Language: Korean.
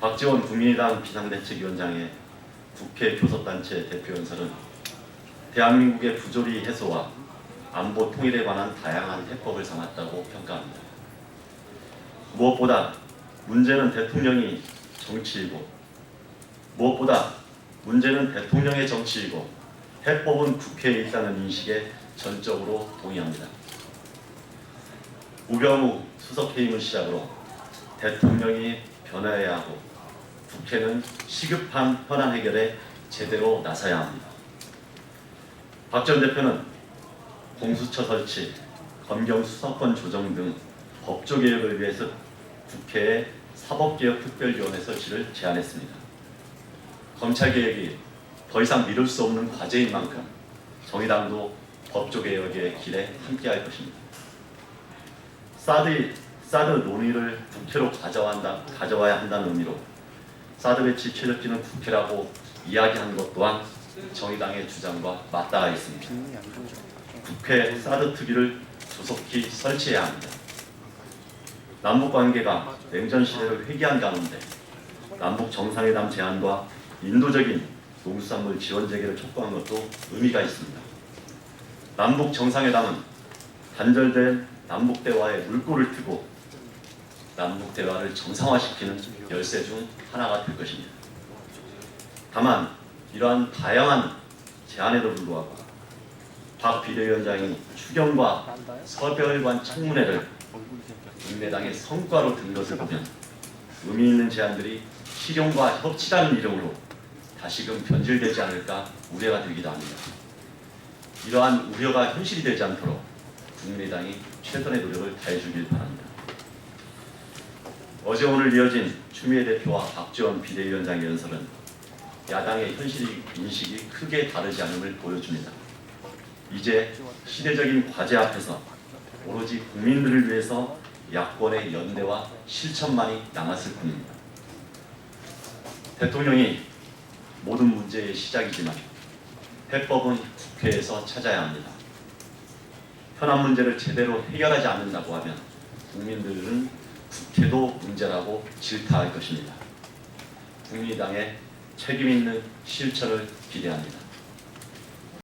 박지원 국민의당 비상대책위원장의 국회 교섭단체 대표연설은 대한민국의 부조리 해소와 안보 통일에 관한 다양한 해법을 삼았다고 평가합니다. 무엇보다 문제는 대통령이 정치이고 무엇보다 문제는 대통령의 정치이고 해법은 국회에 있다는 인식에 전적으로 동의합니다. 우병우 수석해임을 시작으로 대통령이 변화해야 하고 국회는 시급한 현안 해결에 제대로 나서야 합니다. 박 전 대표는 공수처 설치, 검경 수사권 조정 등 법조 개혁을 위해서 국회에 사법개혁특별위원회 설치를 제안했습니다. 검찰 개혁이 더 이상 미룰 수 없는 과제인 만큼 정의당도 법조 개혁의 길에 함께할 것입니다. 사드 사드 논의를 국회로 가져간다 가져와야 한다는 의미로 사드 배치 최적지는 국회라고 이야기한 것 또한 정의당의 주장과 맞닿아 있습니다. 국회 사드 특위를 조속히 설치해야 합니다. 남북 관계가 냉전 시대를 회귀한 가운데 남북 정상회담 제안과 인도적인 농수산물 지원 재개를 촉구한 것도 의미가 있습니다. 남북 정상회담은 단절된 남북 대화에 물꼬를 트고 남북 대화를 정상화시키는 열쇠 중 하나가 될 것입니다. 다만 이러한 다양한 제안에도 불구하고 박 비대위원장이 추경과 서별관 청문회를 국민의당의 성과로 든 것을 보면 의미 있는 제안들이 실용과 협치라는 이름으로 다시금 변질되지 않을까 우려가 들기도 합니다. 이러한 우려가 현실이 되지 않도록 국민의당이 최선의 노력을 다해주길 바랍니다. 어제 오늘 이어진 추미애 대표와 박지원 비대위원장의 연설은 야당의 현실 인식이 크게 다르지 않음을 보여줍니다. 이제 시대적인 과제 앞에서 오로지 국민들을 위해서 야권의 연대와 실천만이 남았을 뿐입니다. 대통령이 모든 문제의 시작이지만 해법은 국회에서 찾아야 합니다. 현안 문제를 제대로 해결하지 않는다고 하면 국민들은 국회도 문제라고 질타할 것입니다. 국민의당의 책임 있는 실천을 기대합니다.